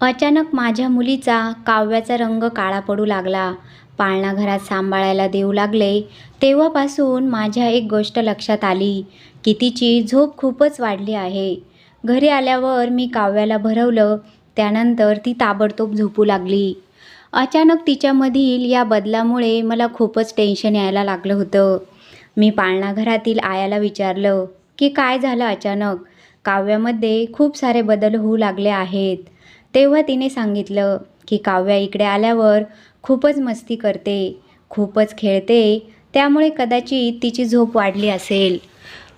अचानक माझ्या मुलीचा काव्याचा रंग काळा पडू लागला. पाळणाघरात सांभाळायला देऊ लागले. तेव्हापासून माझ्या एक गोष्ट लक्षात आली. की तिची झोप खूपच वाढली आहे. घरी आल्यावर मी काव्याला भरवलं. त्यानंतर ती ताबडतोब झोपू लागली. अचानक तिच्यामधील या बदलामुळे मला खूपच टेन्शन यायला लागलं होतं. मी पाळणाघरातील आयाला विचारलं की काय झालं अचानक? काव्यामध्ये खूप सारे बदल होऊ लागले आहेत. तेव्हा तिने सांगितलं की काव्या इकडे आल्यावर खूपच मस्ती करते खूपच खेळते त्यामुळे कदाचित तिची झोप वाढली असेल.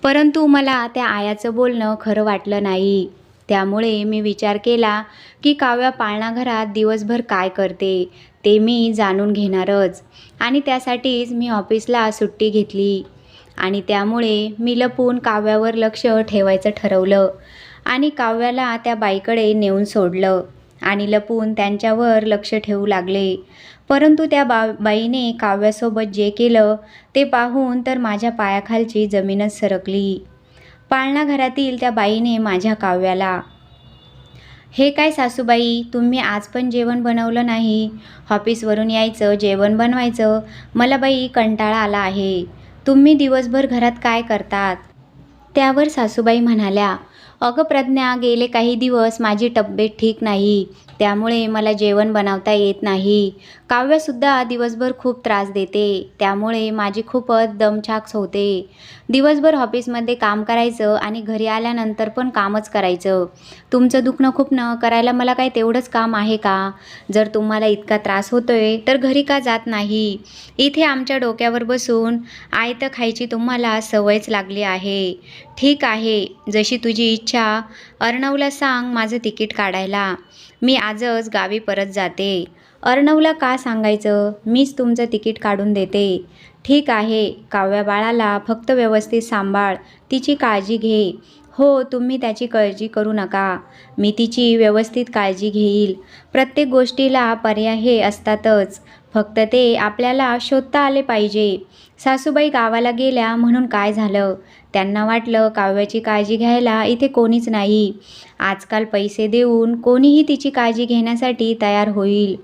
परंतु मला त्या आयाचं बोलणं खरं वाटलं नाही. त्यामुळे मी विचार केला की काव्या पाळणाघरात दिवसभर काय करते ते मी जाणून घेणारच आणि त्यासाठीच मी ऑफिसला सुट्टी घेतली. आणि त्यामुळे मी लपून काव्यावर लक्ष ठेवायचं ठरवलं. आणि काव्याला त्या बाईकडे नेऊन सोडलं. आणि लपून त्यांच्यावर लक्ष ठेवू लागले. परंतु त्या बा बाईने काव्यासोबत जे केलं ते पाहून तर माझ्या पायाखालची जमीनच सरकली. पाळणा घरातील त्या बाईने माझ्या काव्याला हे काय सासूबाई तुम्ही आज पण जेवण बनवलं नाही? ऑफिसवरून यायचं जेवण बनवायचं? मला बाई कंटाळा आला आहे. तुम्ही दिवसभर घरात काय करतात? त्यावर सासूबाई म्हणाल्या अगं प्रज्ञा गेले काही दिवस माझी तब्येत ठीक नाही. त्यामुळे मला जेवण बनवता येत नाही. काव्यसुद्धा दिवसभर खूप त्रास देते. त्यामुळे माझी खूपच दमछाक होते. दिवसभर ऑफिसमध्ये काम करायचं आणि घरी आल्यानंतर पण कामच करायचं. तुमचं दुखणं खूप न करायला मला काय तेवढंच काम आहे का? जर तुम्हाला इतका त्रास होतोय तर घरी का जात नाही? इथे आमच्या डोक्यावर बसून आयतं खायची तुम्हाला सवयच लागली आहे. ठीक आहे जशी तुझी इच्छा. अर्णवला सांग माझं तिकीट काढायला. मी आजच गावी परत जाते. अर्णवला का सांगायचं? मीच तुमचं तिकीट काढून देते. ठीक आहे काव्या बाळाला फक्त व्यवस्थित सांभाळ तिची काळजी घे. हो तुम्ही त्याची काळजी करू नका. मी तिची व्यवस्थित काळजी घेईल. प्रत्येक गोष्टीला पर्याय हे असतातच. फक्त ते आपल्याला शोधता आले पाहिजे. सासूबाई गावाला गेल्या म्हणून काय झालं? त्यांना वाटलं काव्याची काळजी घ्यायला इथे कोणीच नाही. आजकाल पैसे देऊन कोणीही तिची काळजी घेण्यासाठी तयार होईल.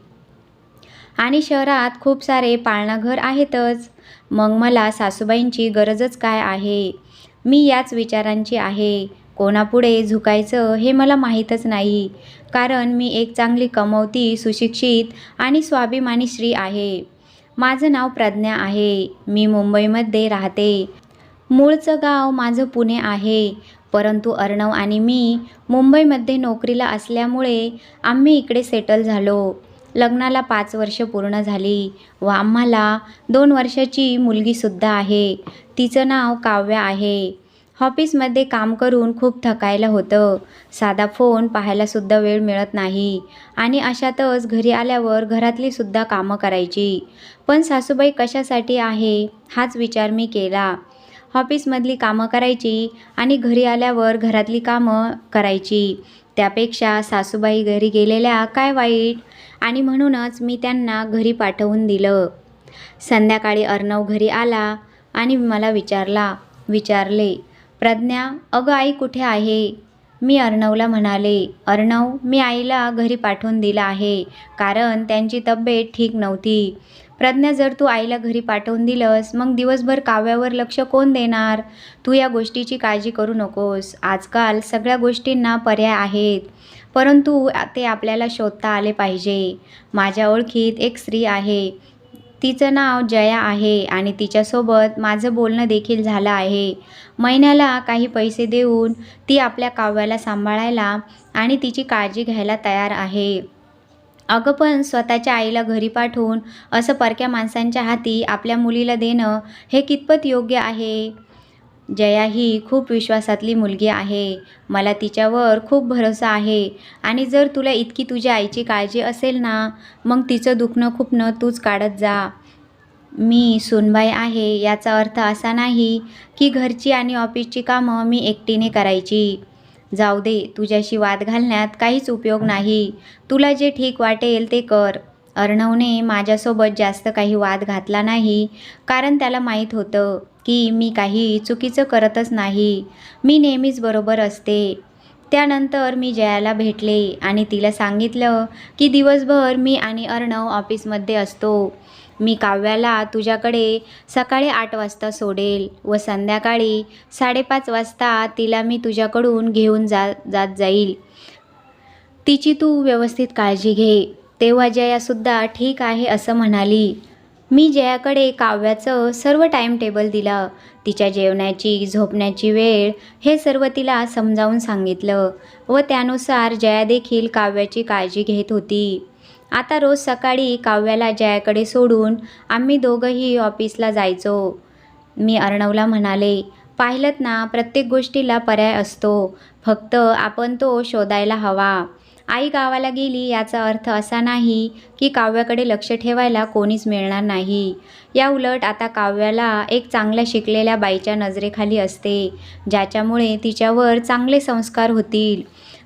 आणि शहरात खूप सारे पाळणाघर आहेतच. मग मला सासूबाईंची गरजच काय आहे? मी याच विचारांची आहे. कोणापुढे झुकायचं हे मला माहीतच नाही. कारण मी एक चांगली कमवती सुशिक्षित आणि स्वाभिमानी स्त्री आहे. माझं नाव प्रज्ञा आहे. मी मुंबईमध्ये राहते. मूळचं गाव माझं पुणे आहे. परंतु अर्णव आणि मी मुंबईमध्ये नोकरीला असल्यामुळे आम्ही इकडे सेटल झालो. लग्नाला पाच वर्ष पूर्ण झाली व आम्हाला दोन वर्षाची मुलगीसुद्धा आहे. तिचं नाव काव्या आहे. ऑफिसमध्ये काम करून खूप थकायला होतं. साधा फोन पाहायलासुद्धा वेळ मिळत नाही आणि अशातच घरी आल्यावर घरातलीसुद्धा कामं करायची. पण सासूबाई कशासाठी आहे हाच विचार मी केला. ऑफिसमधली कामं करायची आणि घरी आल्यावर घरातली कामं करायची. त्यापेक्षा सासूबाई घरी गेलेल्या काय वाईट? आणि म्हणूनच मी त्यांना घरी पाठवून दिलं. संध्याकाळी अर्णव घरी आला आणि मला विचारला विचारले प्रज्ञा अगं आई कुठे आहे? मी अर्णवला म्हणाले अर्णव मी आईला घरी पाठवून दिलं आहे कारण त्यांची तब्येत ठीक नव्हती. प्रज्ञा जर तू आईला घरी पाठवून दिलंस मग दिवसभर काव्यावर लक्ष कोण देणार? तू या गोष्टीची काळजी करू नकोस. आजकाल सगळ्या गोष्टींना पर्याय आहेत. परंतु ते आपल्याला शोधता आले पाहिजे. माझ्या ओळखीत एक स्त्री आहे. तिचं नाव जया आहे आणि तिच्यासोबत माझं बोलणं देखील झालं आहे. महिन्याला काही पैसे देऊन ती आपल्या काव्याला सांभाळायला आणि तिची काळजी घ्यायला तयार आहे. अगं पण स्वतःच्या आईला घरी पाठवून असं परक्या माणसांच्या हाती आपल्या मुलीला देणं हे कितपत योग्य आहे? जया ही खूप विश्वासातली मुलगी आहे. मला तिच्यावर खूप भरोसा आहे. आणि जर तुला इतकी तुझ्या आईची काळजी असेल ना मग तिचं दुखणं खुपणं तूच काढत जा. मी सुनबाई आहे याचा अर्थ असा नाही की घरची आणि ऑफिसची कामं मी एकटीने करायची. जाऊ दे तुझ्याशी वाद घालण्यात काहीच उपयोग नाही. तुला जे ठीक वाटेल ते कर. अर्णवने माझ्यासोबत जास्त काही वाद घातला नाही कारण त्याला माहीत होतं की मी काही चुकीचं करतच नाही. मी नेहमीच बरोबर असते. त्यानंतर मी जयाला भेटले आणि तिला सांगितलं की दिवसभर मी आणि अर्णव ऑफिसमध्ये असतो. मी काव्याला तुझ्याकडे सकाळी आठ वाजता सोडेल व संध्याकाळी साडेपाच वाजता तिला मी तुझ्याकडून घेऊन जा जात जाईल. तिची तू व्यवस्थित काळजी घे. तेव्हा जयासुद्धा ठीक आहे असं म्हणाली. मी जयाकडे काव्याचं सर्व टाईम टेबल दिलं. तिच्या जेवणाची झोपण्याची वेळ हे सर्व तिला समजावून सांगितलं व त्यानुसार जया देखील काव्याची काळजी घेत होती. आता रोज सकाळी काव्याला जयाकडे सोडून आम्ही दोघंही ऑफिसला जायचो. मी अर्णवला म्हणाले पाहिलं ना प्रत्येक गोष्टीला पर्याय असतो. फक्त आपण तो शोधायला हवा. आई गावाला गेली याचा अर्थ असा नाही की काव्याकडे लक्ष ठेवायला कोणीच मिळणार नाही. या उलट आता काव्याला एक चांगल्या शिकलेल्या बाईच्या नजरेखाली असते ज्याच्यामुळे तिच्यावर चांगले संस्कार होतील.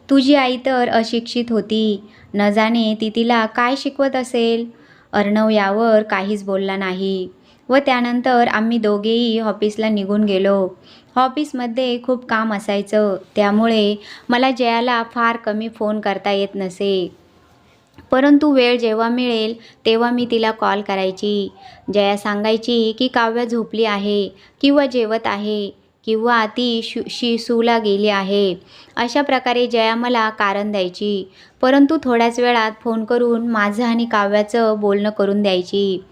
तुझी आई तर अशिक्षित होती. न जाणे ती तिला काय शिकवत असेल? अर्णव यावर काहीच बोलला नाही. व त्यानंतर आम्ही दोघेही ऑफिसला निघून गेलो. ऑफिसमध्ये खूप काम असायचं. त्यामुळे मला जयाला फार कमी फोन करता येत नसे. परंतु वेळ जेव्हा मिळेल तेव्हा मी तिला कॉल करायची. जया सांगायची की काव्य झोपली आहे किंवा जेवत आहे किंवा ती शु शिसूला गेली आहे. अशा प्रकारे जया मला कारण द्यायची. परंतु थोड्याच वेळात फोन करून माझं आणि काव्याचं बोलणं करून द्यायची.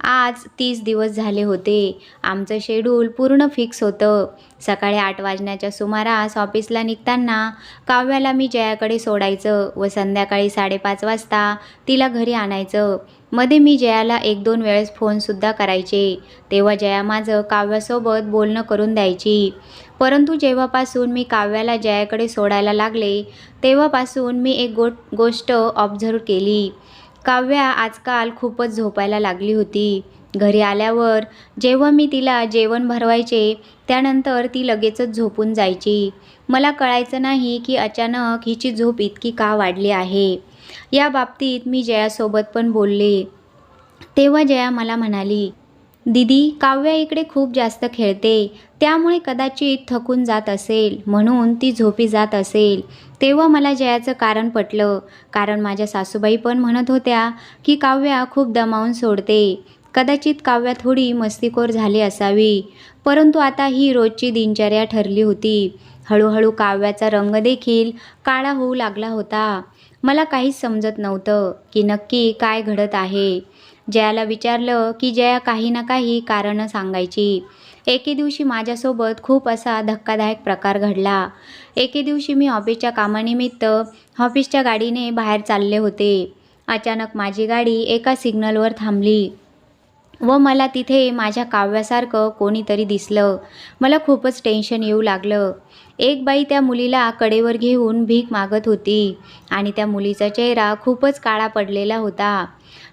आज तीस दिवस झाले होते. आमचं शेड्यूल पूर्ण फिक्स होतं. सकाळी आठ वाजण्याच्या सुमारास ऑफिसला निघताना काव्याला मी जयाकडे सोडायचं व संध्याकाळी साडेपाच वाजता तिला घरी आणायचं. मध्ये मी जयाला एक दोन वेळेस फोनसुद्धा करायचे. तेव्हा जया माझं काव्यासोबत बोलणं करून द्यायची. परंतु जेव्हापासून मी काव्याला जयाकडे सोडायला लागले तेव्हापासून मी एक गो गोष्ट ऑब्झर्व केली. काव्या आजकाल खूपच झोपायला लागली होती. घरी आल्यावर जेव्हा मी तिला जेवण भरवायचे त्यानंतर ती लगेचच झोपून जायची. मला कळायचं नाही की अचानक हिची झोप इतकी का वाढली आहे. या बाबतीत मी जयासोबत पण बोलले. तेव्हा जया मला म्हणाली दीदी काव्या इकडे खूप जास्त खेळते. त्यामुळे कदाचित थकून जात असेल. म्हणून ती झोपी जात असेल. तेव्हा मला जयाचं कारण पटलं. कारण माझ्या सासूबाई पण म्हणत होत्या की काव्या खूप दमावून सोडते. कदाचित काव्या थोडी मस्तीखोर झाली असावी. परंतु आता ही रोजची दिनचर्या ठरली होती. हळूहळू काव्याचा रंग देखील काळा होऊ लागला होता. मला काहीच समजत नव्हतं की नक्की काय घडत आहे. जयाला विचारलं की जया काही ना काही कारणं सांगायची. एके दिवशी माझ्यासोबत खूप असा धक्कादायक प्रकार घडला. एके दिवशी मी ऑफिसच्या कामानिमित्त ऑफिसच्या गाडीने बाहेर चालले होते. अचानक माझी गाडी एका सिग्नलवर थांबली व मला तिथे माझ्या काव्यासारखं कोणीतरी दिसलं. मला खूपच टेन्शन येऊ लागलं. एक बाई त्या मुलीला कडेवर घेऊन भीक मागत होती आणि त्या मुलीचा चेहरा खूपच काळा पडलेला होता.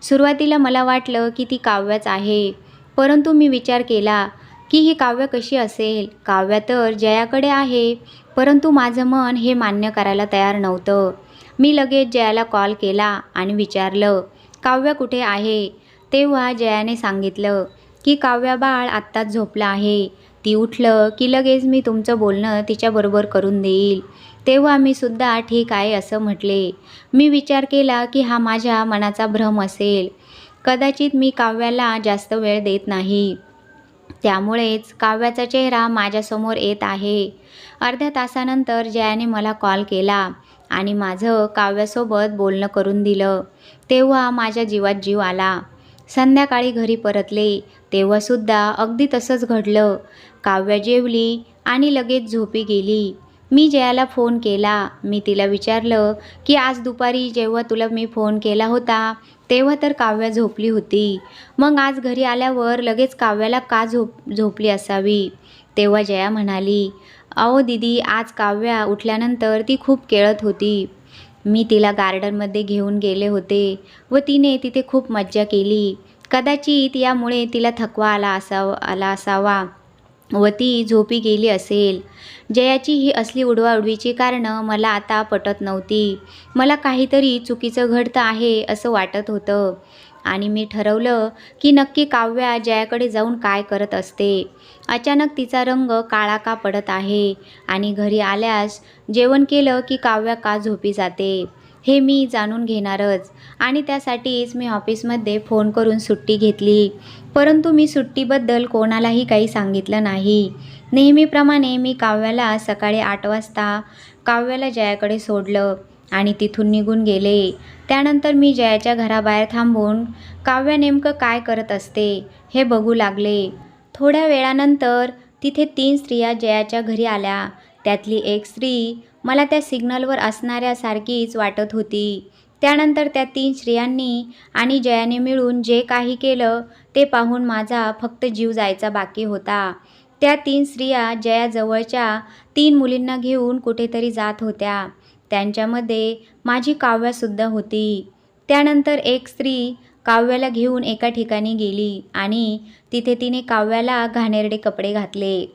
सुरुवातीला मला वाटलं की ती काव्याच आहे परंतु मी विचार केला की ही काव्य कशी असेल? काव्य तर जयाकडे आहे परंतु माझं मन हे मान्य करायला तयार नव्हतं. मी लगेच जयाला कॉल केला आणि विचारलं काव्य कुठे आहे? तेव्हा जयाने सांगितलं की काव्या बाळ आत्ताच झोपलं आहे. ती उठलं की लगेच मी तुमचं बोलणं तिच्याबरोबर करून देईल. तेव्हा मी सुद्धा ठीक आहे असं म्हटले. मी विचार केला की हा माझ्या मनाचा भ्रम असेल. कदाचित मी काव्याला जास्त वेळ देत नाही. त्यामुळेच काव्याचा चेहरा माझ्यासमोर येत आहे. अर्ध्या तासानंतर जयाने मला कॉल केला आणि माझं काव्यासोबत बोलणं करून दिलं. तेव्हा माझ्या जीवात जीव आला. संध्याकाळी घरी परतले. तेव्हासुद्धा अगदी तसंच घडलं. काव्या जेवली आणि लगेच झोपी गेली. मी जयाला फोन केला. मी तिला विचारलं की आज दुपारी जेव्हा तुला मी फोन केला होता तेव्हा तर काव्या झोपली होती. मग आज घरी आल्यावर लगेच काव्याला का झोप झोपली असावी? तेव्हा जया म्हणाली अहो दीदी आज काव्या उठल्यानंतर ती खूप केळत होती. मी तिला गार्डनमध्ये घेऊन गेले होते व तिने तिथे खूप मज्जा केली. कदाचित यामुळे तिला थकवा आला असावा आला असावा. व ती झोपी गेली असेल. जयाची ही असली उडवाउडवीची कारणं मला आता पटत नव्हती. मला काहीतरी चुकीचं घडतं आहे असं वाटत होतं. आणि मी ठरवलं की नक्की काव्या जयाकडे जाऊन काय करत असते. अचानक तिचा रंग काळा का पडत आहे? आणि घरी आल्यास जेवण केलं की काव्या का झोपी जाते? हे मी जाणून घेणारच. आणि त्यासाठीच मी ऑफिसमध्ये फोन करून सुट्टी घेतली. परंतु मी सुट्टीबद्दल कोणालाही काही सांगितलं नाही. नेहमीप्रमाणे मी काव्याला सकाळी आठ वाजता काव्याला जयाकडे सोडलं आणि तिथून निघून गेले. त्यानंतर मी जयाच्या घराबाहेर थांबून काव्या नेमकं काय करत असते हे बघू लागले. थोड्या वेळानंतर तिथे तीन स्त्रिया जयाच्या घरी आल्या. त्यातली एक स्त्री मला त्या सिग्नलवर असणाऱ्यासारखीच वाटत होती. त्यानंतर त्या तीन स्त्रियांनी आणि जयाने मिळून जे काही केलं ते पाहून माझा फक्त जीव जायचा बाकी होता. त्या तीन स्त्रिया जयाजवळच्या तीन मुलींना घेऊन कुठेतरी जात होत्या. त्यांच्यामध्ये माझी काव्यासुद्धा होती. त्यानंतर एक स्त्री काव्याला घेऊन एका ठिकाणी गेली आणि तिथे तिने काव्याला घाणेरडे कपडे घातले.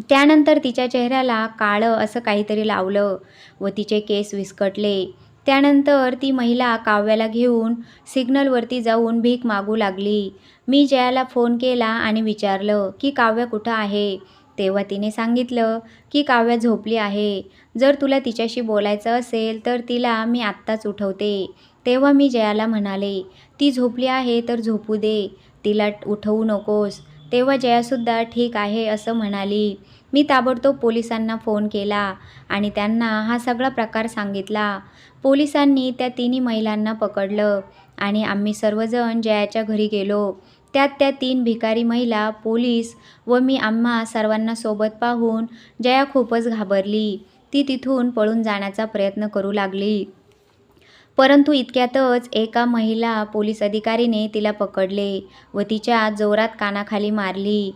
त्यानंतर तिच्या चेहऱ्याला काळं असं काहीतरी लावलं व तिचे केस विस्कटले. त्यानंतर ती महिला काव्याला घेऊन सिग्नलवरती जाऊन भीक मागू लागली. मी जयाला फोन केला आणि विचारलं की काव्य कुठं आहे? तेव्हा तिने सांगितलं की काव्या झोपली आहे. जर तुला तिच्याशी बोलायचं असेल तर तिला मी आत्ताच उठवते. तेव्हा मी जयाला म्हणाले ती झोपली आहे तर झोपू दे. तिला उठवू नकोस. तेव्हा जयासुद्धा ठीक आहे असं म्हणाली. मी ताबडतोब पोलिसांना फोन केला आणि त्यांना हा सगळा प्रकार सांगितला. पोलिसांनी त्या तिन्ही महिलांना पकडलं आणि आम्ही सर्वजण जयाच्या घरी गेलो. त्यात त्या तीन भिकारी महिला पोलीस व मी आम्हा सर्वांना सोबत पाहून जया खूपच घाबरली. ती तिथून पळून जाण्याचा प्रयत्न करू लागली. परंतु इतक्यातच एका महिला पोलीस अधिकारीने तिला पकडले व तिच्या जोरात कानाखाली मारली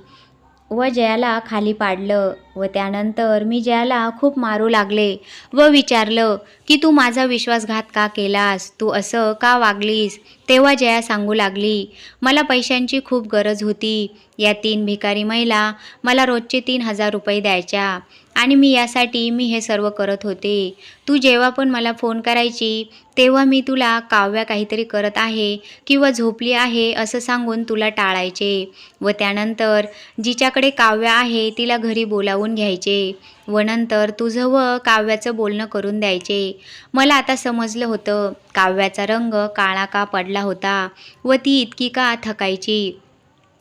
व जयाला खाली पाडलं व त्यानंतर मी जयाला खूप मारू लागले व विचारलं की तू माझा विश्वासघात का केलास? तू असं का वागलीस? तेव्हा जया सांगू लागली मला पैशांची खूप गरज होती. या तीन भिकारी महिला मला रोजचे तीन हजार रुपये द्यायच्या. आणि मी यासाठी मी हे सर्व करत होते. तू जेव्हा पण मला फोन करायची तेव्हा मी तुला काव्या काहीतरी करत आहे किंवा झोपली आहे असं सांगून तुला टाळायचे व त्यानंतर जिच्याकडे काव्या आहे तिला घरी बोलावून घ्यायचे व नंतर तुझं व काव्याचं बोलणं करून द्यायचे. मला आता समजलं होतं काव्याचा रंग काळा का पडला होता व ती इतकी का थकायची?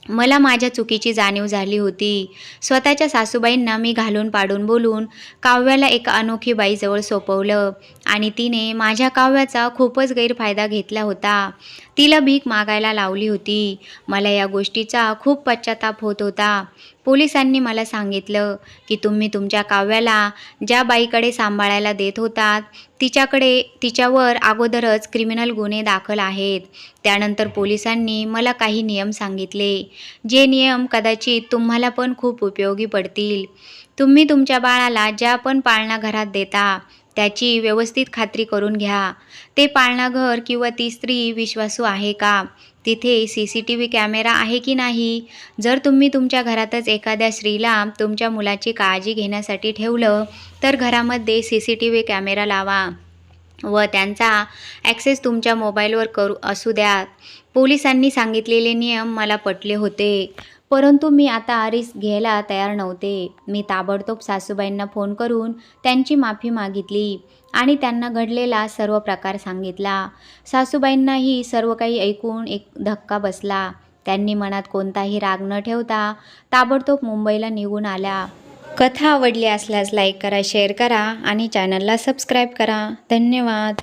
मला माझ्या चुकीची जाणीव झाली होती. स्वतःच्या सासूबाईंना मी घालून पाडून बोलून काव्याला एका अनोखी बाईजवळ सोपवलं. आणि तिने माझ्या काव्याचा खूपच गैरफायदा घेतला होता. तिला भीक मागायला लावली होती. मला या गोष्टीचा खूप पश्चाताप होत होता. पोलिसांनी मला सांगितलं की तुम्ही तुमच्या काव्याला ज्या बाईकडे सांभाळायला देत होतात तिच्याकडे तिच्यावर अगोदरच क्रिमिनल गुन्हे दाखल आहेत. त्यानंतर पोलिसांनी मला काही नियम सांगितले. जे नियम कदाचित तुम्हाला पण खूप उपयोगी पडतील. तुम्ही तुमच्या बाळाला ज्या पण पाळणा घरात देता त्याची व्यवस्थित खात्री करून घ्या. ते पाळणाघर किंवा ती स्त्री विश्वासू आहे का? तिथे C C T V camera आहे की नाही? जर तुम्ही तुमच्या घरातच एखाद्या स्त्रीला तुमच्या मुलाची काळजी घेण्यासाठी ठेवलं तर घरामध्ये C C T V camera लावा व त्यांचा ॲक्सेस तुमच्या मोबाईलवर करू असू द्या. पोलिसांनी सांगितलेले नियम मला पटले होते. परंतु मी आता रिस्क घ्यायला तयार नव्हते. मी ताबडतोब सासूबाईंना फोन करून त्यांची माफी मागितली आणि त्यांना घडलेला सर्व प्रकार सांगितला. सासूबाईंनाही सर्व काही ऐकून एक धक्का बसला. त्यांनी मनात कोणताही राग न ठेवता ताबडतोब मुंबईला निघून आल्या. कथा आवडली असल्यास लाईक करा शेअर करा आणि चॅनलला सबस्क्राईब करा. धन्यवाद.